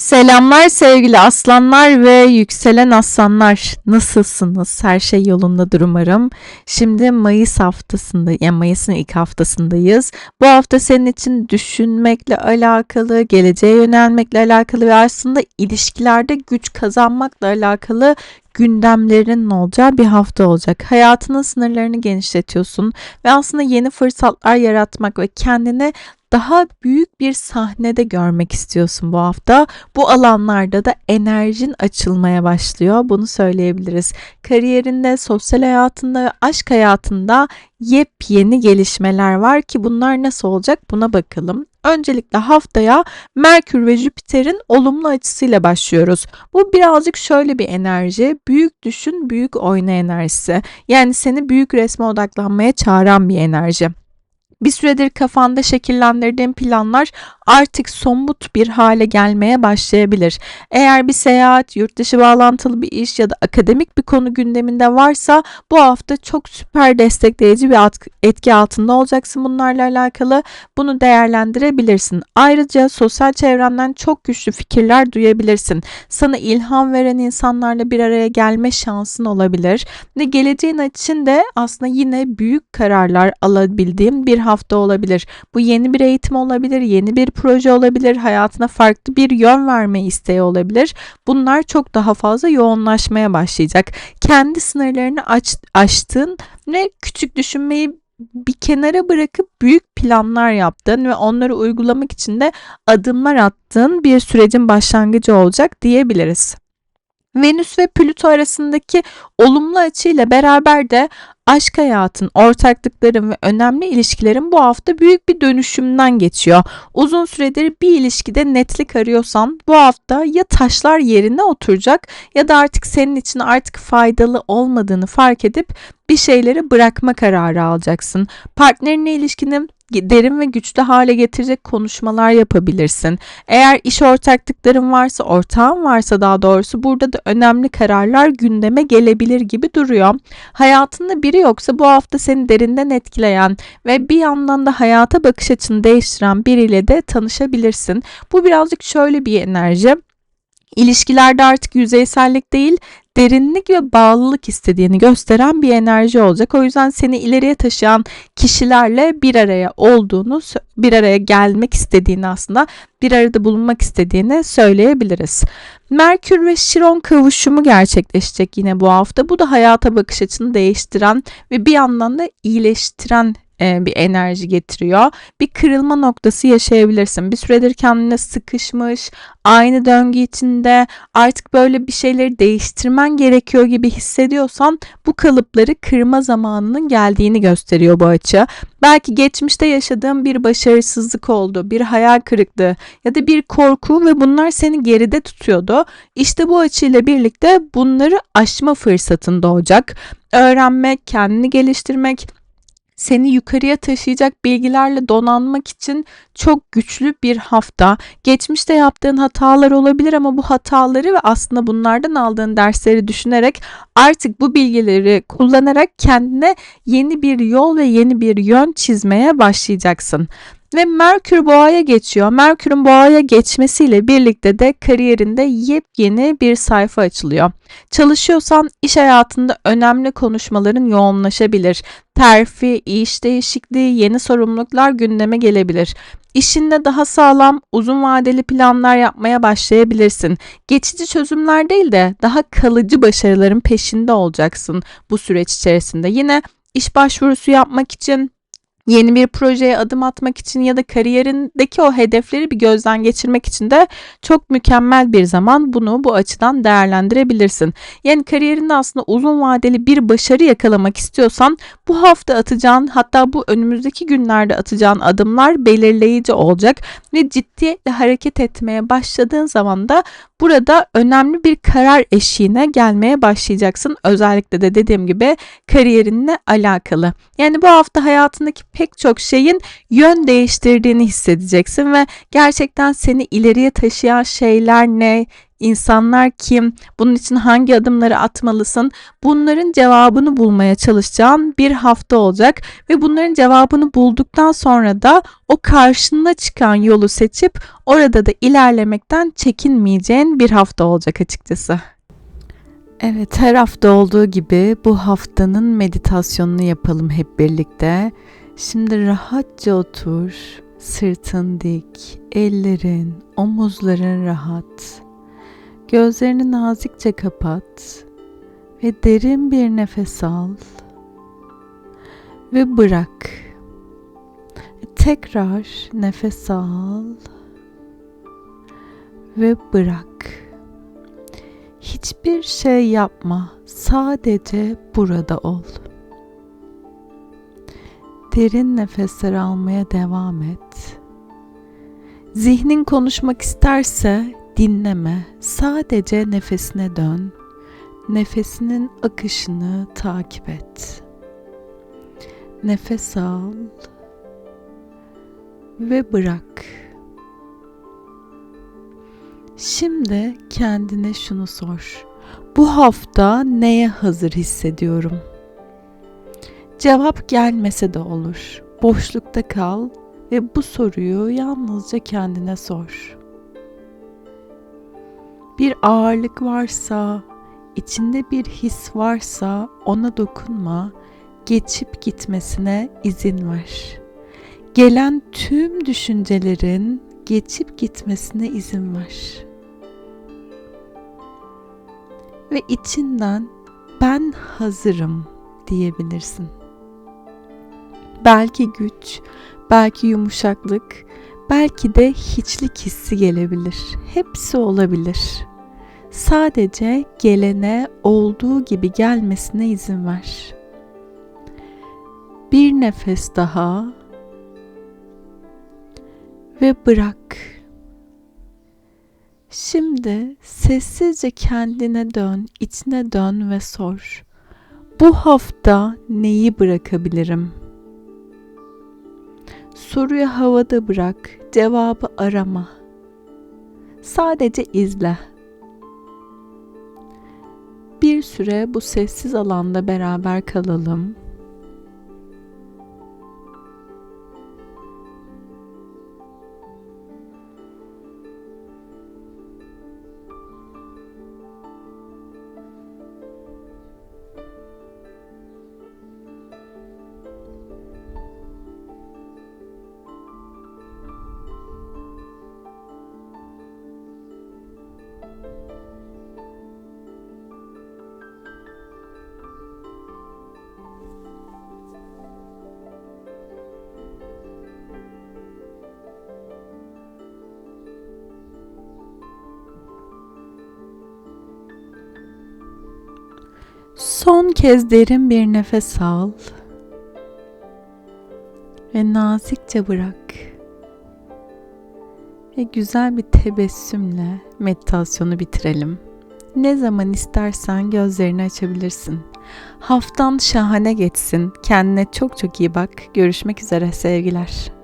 Selamlar sevgili aslanlar ve yükselen aslanlar. Nasılsınız? Her şey yolundadır umarım. Şimdi Mayıs haftasında, yani Mayıs'ın ilk haftasındayız. Bu hafta senin için düşünmekle alakalı, geleceğe yönelmekle alakalı ve aslında ilişkilerde güç kazanmakla alakalı gündemlerin olacağı bir hafta olacak. Hayatının sınırlarını genişletiyorsun ve aslında yeni fırsatlar yaratmak ve kendini daha büyük bir sahnede görmek istiyorsun bu hafta. Bu alanlarda da enerjin açılmaya başlıyor. Bunu söyleyebiliriz. Kariyerinde, sosyal hayatında ve aşk hayatında yepyeni gelişmeler var ki bunlar nasıl olacak buna bakalım. Öncelikle haftaya Merkür ve Jüpiter'in olumlu açısıyla başlıyoruz. Bu birazcık şöyle bir enerji. Büyük düşün, büyük oyna enerjisi. Yani seni büyük resme odaklanmaya çağıran bir enerji bir süredir kafanda şekillendirdiğin planlar artık somut bir hale gelmeye başlayabilir. Eğer bir seyahat, yurt dışı bağlantılı bir iş ya da akademik bir konu gündeminde varsa bu hafta çok süper destekleyici bir etki altında olacaksın bunlarla alakalı. Bunu değerlendirebilirsin. Ayrıca sosyal çevrenden çok güçlü fikirler duyabilirsin. Sana ilham veren insanlarla bir araya gelme şansın olabilir. Ve geleceğin için de aslında yine büyük kararlar alabildiğim bir hafta olabilir. Bu yeni bir eğitim olabilir, yeni bir proje olabilir, hayatına farklı bir yön verme isteği olabilir. Bunlar çok daha fazla yoğunlaşmaya başlayacak. Kendi sınırlarını aç, aştığın ve küçük düşünmeyi bir kenara bırakıp büyük planlar yaptın ve onları uygulamak için de adımlar attığın bir sürecin başlangıcı olacak diyebiliriz. Venüs ve Plüto arasındaki olumlu açıyla beraber de aşk hayatın, ortaklıkların ve önemli ilişkilerin bu hafta büyük bir dönüşümden geçiyor. Uzun süredir bir ilişkide netlik arıyorsan bu hafta ya taşlar yerine oturacak ya da artık senin için artık faydalı olmadığını fark edip bir şeyleri bırakma kararı alacaksın. Partnerinle ilişkinin derin ve güçlü hale getirecek konuşmalar yapabilirsin. Eğer iş ortaklıkların varsa, ortağın varsa daha doğrusu burada da önemli kararlar gündeme gelebilir gibi duruyor. Hayatında biri yoksa bu hafta seni derinden etkileyen ve bir yandan da hayata bakış açını değiştiren biriyle de tanışabilirsin. Bu birazcık şöyle bir enerji. İlişkilerde artık yüzeysellik değil, derinlik ve bağlılık istediğini gösteren bir enerji olacak. O yüzden seni ileriye taşıyan kişilerle bir araya olduğunu, bir araya gelmek istediğini aslında bir arada bulunmak istediğini söyleyebiliriz. Merkür ve Şiron kavuşumu gerçekleşecek yine bu hafta. Bu da hayata bakış açını değiştiren ve bir yandan da iyileştiren e, bir enerji getiriyor. Bir kırılma noktası yaşayabilirsin. Bir süredir kendine sıkışmış, aynı döngü içinde artık böyle bir şeyleri değiştirmen gerekiyor gibi hissediyorsan bu kalıpları kırma zamanının geldiğini gösteriyor bu açı. Belki geçmişte yaşadığın bir başarısızlık oldu, bir hayal kırıklığı ya da bir korku ve bunlar seni geride tutuyordu. İşte bu açıyla birlikte bunları aşma fırsatın doğacak. Öğrenmek, kendini geliştirmek, seni yukarıya taşıyacak bilgilerle donanmak için çok güçlü bir hafta. Geçmişte yaptığın hatalar olabilir ama bu hataları ve aslında bunlardan aldığın dersleri düşünerek artık bu bilgileri kullanarak kendine yeni bir yol ve yeni bir yön çizmeye başlayacaksın ve Merkür Boğa'ya geçiyor. Merkür'ün Boğa'ya geçmesiyle birlikte de kariyerinde yepyeni bir sayfa açılıyor. Çalışıyorsan iş hayatında önemli konuşmaların yoğunlaşabilir. Terfi, iş değişikliği, yeni sorumluluklar gündeme gelebilir. İşinde daha sağlam, uzun vadeli planlar yapmaya başlayabilirsin. Geçici çözümler değil de daha kalıcı başarıların peşinde olacaksın bu süreç içerisinde. Yine iş başvurusu yapmak için yeni bir projeye adım atmak için ya da kariyerindeki o hedefleri bir gözden geçirmek için de çok mükemmel bir zaman bunu bu açıdan değerlendirebilirsin. Yani kariyerinde aslında uzun vadeli bir başarı yakalamak istiyorsan bu hafta atacağın hatta bu önümüzdeki günlerde atacağın adımlar belirleyici olacak ve ciddiyetle hareket etmeye başladığın zaman da burada önemli bir karar eşiğine gelmeye başlayacaksın. Özellikle de dediğim gibi kariyerinle alakalı. Yani bu hafta hayatındaki pek çok şeyin yön değiştirdiğini hissedeceksin ve gerçekten seni ileriye taşıyan şeyler ne, insanlar kim, bunun için hangi adımları atmalısın, bunların cevabını bulmaya çalışacağın bir hafta olacak ve bunların cevabını bulduktan sonra da o karşına çıkan yolu seçip orada da ilerlemekten çekinmeyeceğin bir hafta olacak açıkçası. Evet, her hafta olduğu gibi bu haftanın meditasyonunu yapalım hep birlikte. Şimdi rahatça otur. Sırtın dik, ellerin, omuzların rahat. Gözlerini nazikçe kapat ve derin bir nefes al ve bırak. Tekrar nefes al ve bırak. Hiçbir şey yapma. Sadece burada ol. Derin nefesler almaya devam et. Zihnin konuşmak isterse dinleme. Sadece nefesine dön. Nefesinin akışını takip et. Nefes al ve bırak. Şimdi kendine şunu sor. Bu hafta neye hazır hissediyorum? Cevap gelmese de olur. Boşlukta kal ve bu soruyu yalnızca kendine sor. Bir ağırlık varsa, içinde bir his varsa ona dokunma, geçip gitmesine izin ver. Gelen tüm düşüncelerin geçip gitmesine izin ver. Ve içinden ben hazırım diyebilirsin. Belki güç, belki yumuşaklık, belki de hiçlik hissi gelebilir. Hepsi olabilir. Sadece gelene olduğu gibi gelmesine izin ver. Bir nefes daha ve bırak. Şimdi sessizce kendine dön, içine dön ve sor. Bu hafta neyi bırakabilirim? Soruyu havada bırak, cevabı arama. Sadece izle. Bir süre bu sessiz alanda beraber kalalım. Son kez derin bir nefes al ve nazikçe bırak. Ve güzel bir tebessümle meditasyonu bitirelim. Ne zaman istersen gözlerini açabilirsin. Haftan şahane geçsin. Kendine çok çok iyi bak. Görüşmek üzere sevgiler.